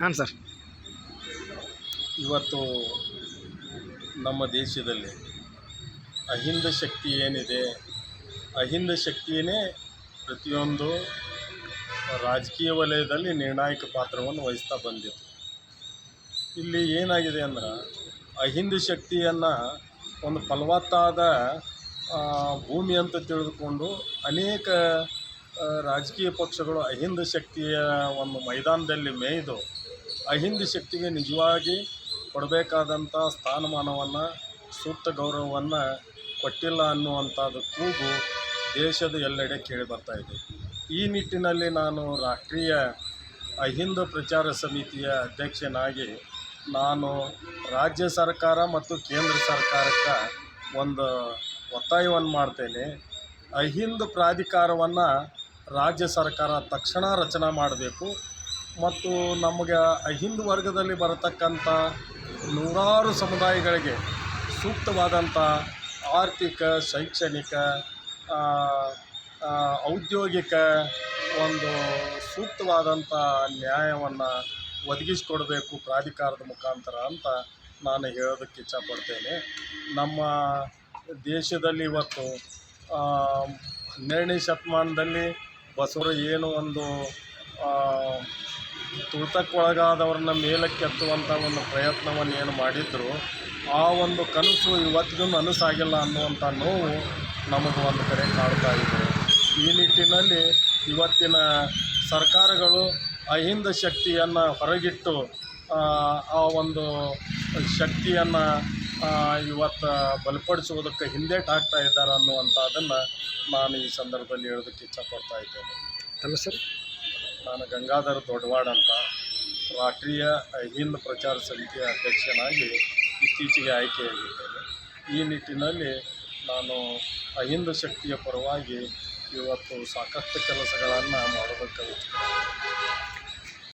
ಹಾಂ ಸರ್. ಇವತ್ತು ನಮ್ಮ ದೇಶದಲ್ಲಿ ಅಹಿಂದ ಶಕ್ತಿ ಏನಿದೆ, ಅಹಿಂದ ಶಕ್ತಿಯೇ ಪ್ರತಿಯೊಂದು ರಾಜಕೀಯ ವಲಯದಲ್ಲಿ ನಿರ್ಣಾಯಕ ಪಾತ್ರವನ್ನು ವಹಿಸ್ತಾ ಬಂದಿತ್ತು. ಇಲ್ಲಿ ಏನಾಗಿದೆ ಅಂದ್ರೆ, ಅಹಿಂದ ಶಕ್ತಿಯನ್ನು ಒಂದು ಫಲವತ್ತಾದ ಭೂಮಿ ಅಂತ ತಿಳಿದುಕೊಂಡು ಅನೇಕ ರಾಜಕೀಯ ಪಕ್ಷಗಳು ಅಹಿಂದ ಶಕ್ತಿಯ ಒಂದು ಮೈದಾನದಲ್ಲಿ ಮೇಯ್ದು ಅಹಿಂದ ಶಕ್ತಿಗೆ ನಿಜವಾಗಿ ಕೊಡಬೇಕಾದಂಥ ಸ್ಥಾನಮಾನವನ್ನು, ಸೂಕ್ತ ಗೌರವವನ್ನು ಕೊಟ್ಟಿಲ್ಲ ಅನ್ನುವಂಥದ್ದು ಕೂಗು ದೇಶದ ಎಲ್ಲೆಡೆ ಕೇಳಿ ಬರ್ತಾ ಇದೆ. ಈ ನಿಟ್ಟಿನಲ್ಲಿ ನಾನು ರಾಷ್ಟ್ರೀಯ ಅಹಿಂದ ಪ್ರಚಾರ ಸಮಿತಿಯ ಅಧ್ಯಕ್ಷನಾಗಿ ನಾನು ರಾಜ್ಯ ಸರ್ಕಾರ ಮತ್ತು ಕೇಂದ್ರ ಸರ್ಕಾರಕ್ಕೆ ಒಂದು ಒತ್ತಾಯವನ್ನು ಮಾಡ್ತೇನೆ. ಅಹಿಂದ ಪ್ರಾಧಿಕಾರವನ್ನು ರಾಜ್ಯ ಸರ್ಕಾರ ತಕ್ಷಣ ರಚನೆ ಮಾಡಬೇಕು. ಮತ್ತು ನಮಗೆ ಅಹಿಂದ ವರ್ಗದಲ್ಲಿ ಬರತಕ್ಕಂಥ ನೂರಾರು ಸಮುದಾಯಗಳಿಗೆ ಸೂಕ್ತವಾದಂಥ ಆರ್ಥಿಕ, ಶೈಕ್ಷಣಿಕ ಔದ್ಯೋಗಿಕ ಒಂದು ಸೂಕ್ತವಾದಂಥ ನ್ಯಾಯವನ್ನು ಒದಗಿಸಿಕೊಡಬೇಕು ಪ್ರಾಧಿಕಾರದ ಮುಖಾಂತರ ಅಂತ ನಾನು ಹೇಳೋದಕ್ಕೆ ಇಚ್ಛಪಡ್ತೇನೆ. ನಮ್ಮ ದೇಶದಲ್ಲಿ ಇವತ್ತು ಹನ್ನೆರಡನೇ ಶತಮಾನದಲ್ಲಿ ಬಸವರು ಏನು ಒಂದು ತುಳಿತಕ್ಕೊಳಗಾದವ್ರನ್ನ ಮೇಲಕ್ಕೆತ್ತುವಂಥ ಒಂದು ಪ್ರಯತ್ನವನ್ನು ಏನು ಮಾಡಿದ್ರು ಆ ಒಂದು ಕನಸು ಇವತ್ತಿಗೂ ನನಸಾಗಿಲ್ಲ ಅನ್ನುವಂಥ ನೋವು ನಮಗೆ ಒಂದು ಕಡೆ ಕಾಡ್ತಾ ಇದೆ. ಈ ನಿಟ್ಟಿನಲ್ಲಿ ಇವತ್ತಿನ ಸರ್ಕಾರಗಳು ಅಹಿಂದ ಶಕ್ತಿಯನ್ನು ಹೊರಗಿಟ್ಟು ಆ, ಒಂದು ಶಕ್ತಿಯನ್ನು ಇವತ್ತು ಬಲಪಡಿಸುವುದಕ್ಕೆ ಹಿಂದೇಟು ಹಾಕ್ತಾ ಇದ್ದಾರೆ ಅನ್ನುವಂಥದ್ದನ್ನು ನಾನು ಈ ಸಂದರ್ಭದಲ್ಲಿ ಹೇಳೋದಕ್ಕೆ ಇಚ್ಛಪಡ್ತಾ ಇದ್ದೇನೆ. ಹಲೋ ಸರ್ ನಾನು ಗಂಗಾಧರ ದೊಡ್ಡವಾಡ ಅಂತ ರಾಷ್ಟ್ರೀಯ ಅಹಿಂದ ಪ್ರಚಾರ ಸಮಿತಿಯ ಅಧ್ಯಕ್ಷನಾಗಿ ಇತ್ತೀಚೆಗೆ ಆಯ್ಕೆಯಾಗಿದ್ದೇನೆ. ಈ ನಿಟ್ಟಿನಲ್ಲಿ ನಾನು ಅಹಿಂದ ಶಕ್ತಿಯ ಪರವಾಗಿ ಇವತ್ತು ಸಾಕಷ್ಟು ಕೆಲಸಗಳನ್ನು ಇಚ್ಛೆ